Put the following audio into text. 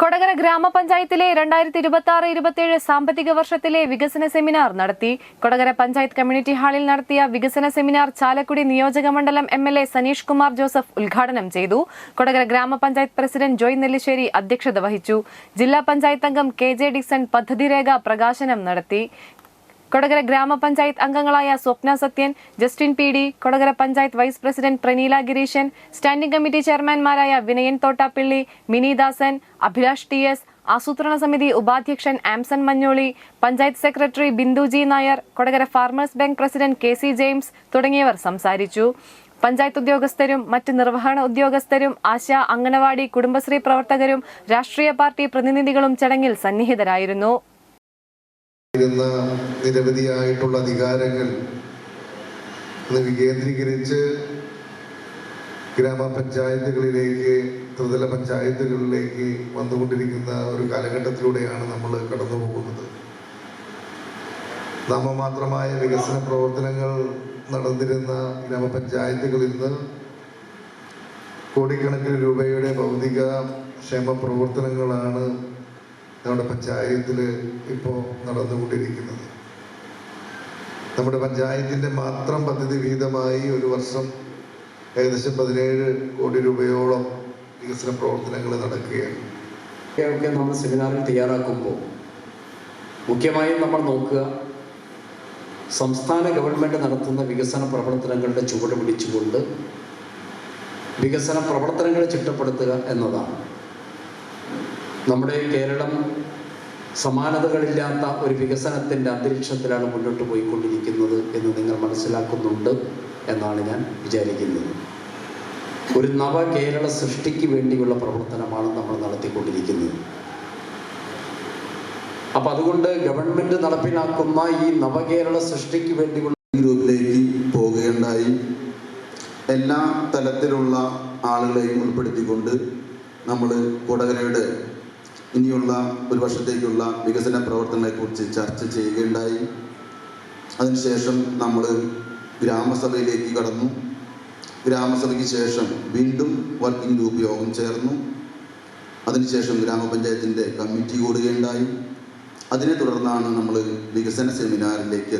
കൊടകര ഗ്രാമപഞ്ചായത്തിലെ രണ്ടായിരത്തി ഇരുപത്തി ആറ് ഇരുപത്തിയേഴ് സാമ്പത്തിക വർഷത്തിലെ വികസന സെമിനാർ നടത്തി. കൊടകര പഞ്ചായത്ത് കമ്മ്യൂണിറ്റി ഹാളിൽ നടത്തിയ വികസന സെമിനാർ ചാലക്കുടി നിയോജക മണ്ഡലം M L A Saneesh Kumar Joseph ഉദ്ഘാടനം ചെയ്തു. കൊടകര ഗ്രാമപഞ്ചായത്ത് പ്രസിഡന്റ് ജോയ് നെല്ലിശ്ശേരി അധ്യക്ഷത വഹിച്ചു. ജില്ലാ പഞ്ചായത്ത് അംഗം കെ ജെ ഡിക്സൺ പദ്ധതിരേഖ പ്രകാശനം നടത്തി. കൊടകര ഗ്രാമപഞ്ചായത്ത് അംഗങ്ങളായ Swapna Sathyan Justin P D Kodakara panchayat vice president Praneela Gireeshan standing committee ചെയർമാൻമാരായ Vinayan Thottappilly Minidasan Abhilash T S ആസൂത്രണ സമിതി ഉപാധ്യക്ഷൻ Amson Manjoli panchayat secretary Binduji Nair Kodakara farmers bank president K C James തുടങ്ങിയവർ സംസാരിച്ചു. പഞ്ചായത്ത് ഉദ്യോഗസ്ഥരും മറ്റ് നിർവഹണ ഉദ്യോഗസ്ഥരും ആശ അംഗനവാടി കുടുംബശ്രീ പ്രവർത്തകരും രാഷ്ട്രീയ പാർട്ടി പ്രതിനിധികളും ചടങ്ങിൽ സന്നിഹിതരായിരുന്നു. ഇരുന്ന നിരവധിയായിട്ടുള്ള അധികാരങ്ങൾ ഇന്ന് വികേന്ദ്രീകരിച്ച് ഗ്രാമപഞ്ചായത്തുകളിലേക്ക് ത്രിതല പഞ്ചായത്തുകളിലേക്ക് വന്നുകൊണ്ടിരിക്കുന്ന ഒരു കാലഘട്ടത്തിലൂടെയാണ് നമ്മൾ കടന്നു പോകുന്നത് നാമമാത്രമായ വികസന പ്രവർത്തനങ്ങൾ നടന്നിരുന്ന ഗ്രാമപഞ്ചായത്തുകളിൽ നിന്ന് കോടിക്കണക്കിന് രൂപയുടെ ഭൗതിക ക്ഷേമ പ്രവർത്തനങ്ങളാണ് നമ്മുടെ പഞ്ചായത്തിൽ ഇപ്പോൾ നടന്നുകൊണ്ടിരിക്കുന്നത്. നമ്മുടെ പഞ്ചായത്തിന്റെ മാത്രം പദ്ധതി വിഹിതമായി ഒരു വർഷം ഏകദേശം പതിനേഴ് കോടി രൂപയോളം വികസന പ്രവർത്തനങ്ങൾ നടക്കുകയാണ്. നമ്മൾ സെമിനാറിൽ തയ്യാറാക്കുമ്പോൾ മുഖ്യമായും നമ്മൾ നോക്കുക സംസ്ഥാന ഗവൺമെന്റ് നടത്തുന്ന വികസന പ്രവർത്തനങ്ങളുടെ ചുവട് പിടിച്ചുകൊണ്ട് വികസന പ്രവർത്തനങ്ങൾ ചിട്ടപ്പെടുത്തുക എന്നതാണ്. നമ്മുടെ കേരളം സമാനതകളില്ലാത്ത ഒരു വികസനത്തിന്റെ അന്തരീക്ഷത്തിലാണ് മുന്നോട്ട് പോയിക്കൊണ്ടിരിക്കുന്നത് എന്ന് നിങ്ങൾ മനസ്സിലാക്കുന്നുണ്ട് എന്നാണ് ഞാൻ വിചാരിക്കുന്നത്. ഒരു നവ കേരള സൃഷ്ടിക്ക് വേണ്ടിയുള്ള പ്രവർത്തനമാണ് നമ്മൾ നടത്തിക്കൊണ്ടിരിക്കുന്നത്. അപ്പം അതുകൊണ്ട് ഗവൺമെന്റ് നടപ്പിലാക്കുന്ന ഈ നവകേരള സൃഷ്ടിക്ക് വേണ്ടിയുള്ള ഗ്രൂപ്പിലേക്ക് പോകുകയുണ്ടായി എല്ലാ തലത്തിലുള്ള ആളുകളെയും ഉൾപ്പെടുത്തിക്കൊണ്ട് നമ്മൾ കൊടകരയുടെ ഇനിയുള്ള ഒരു വർഷത്തേക്കുള്ള വികസന പ്രവർത്തനങ്ങളെക്കുറിച്ച് ചർച്ച ചെയ്യുകയുണ്ടായി. അതിനുശേഷം നമ്മൾ ഗ്രാമസഭയിലേക്ക് കടന്നു. ഗ്രാമസഭയ്ക്ക് ശേഷം വീണ്ടും വർക്കിംഗ് ഗ്രൂപ്പ് യോഗം ചേർന്നു. അതിനുശേഷം ഗ്രാമപഞ്ചായത്തിന്റെ കമ്മിറ്റി കൂടുകയുണ്ടായി. അതിനെ തുടർന്നാണ് നമ്മൾ വികസന സെമിനാറിലേക്ക്